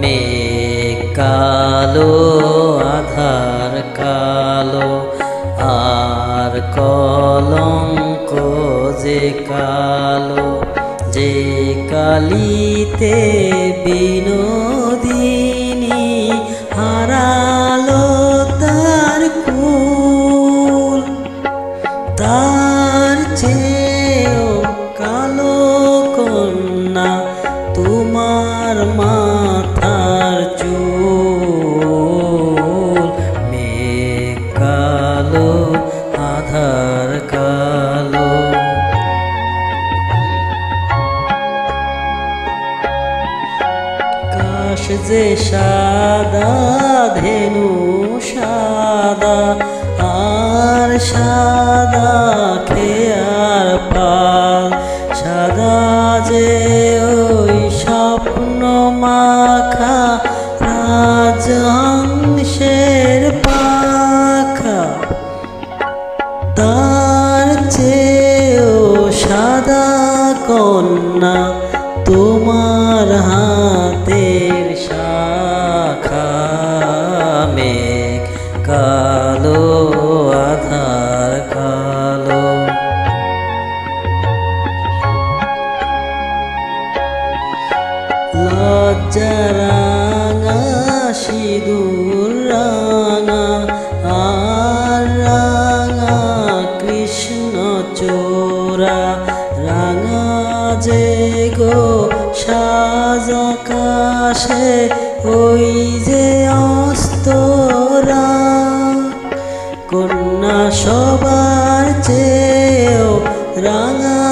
মে কালো আধার কালো আর কলঙ্ক যে কালো যে কালিতে বিনোদী। যে সাদা, ধেনু সাদা, আর সাদা খেয়ার পাল? সাদা যে ওই স্বপ্ন মাখা, রাজহংসের পাখা, তার চেয়েও সাদা কন্যা হাতের শাখা কালো আধার কালো। লজ্জারাঙা গো সাজকাশে ওই যে অস্তরা। কন্যা সবার চেয়েও রাঙা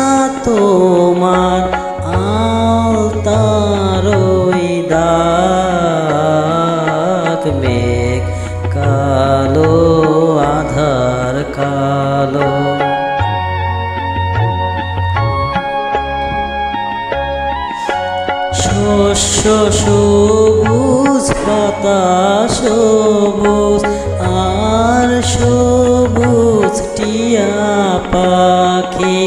তোমার আলতার ওই দাগ মেঘ শস্য সবুজ পাতা সবুজ আর সবুজ টিয়া পাখি।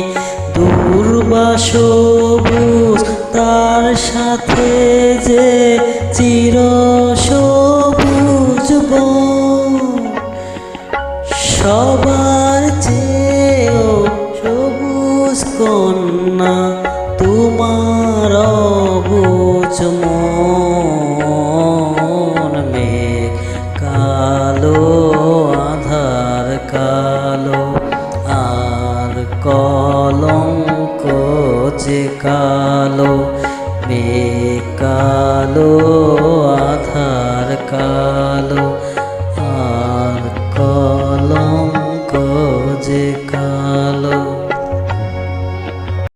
দুর্বা সবুজ, তার সাথে যে চির সবুজ সবার চেয়েও সবুজ কন্যা মন মেঘ কালো আধার কালো আর কলঙ্ক যে কালো মেঘ কালো আধার কালো।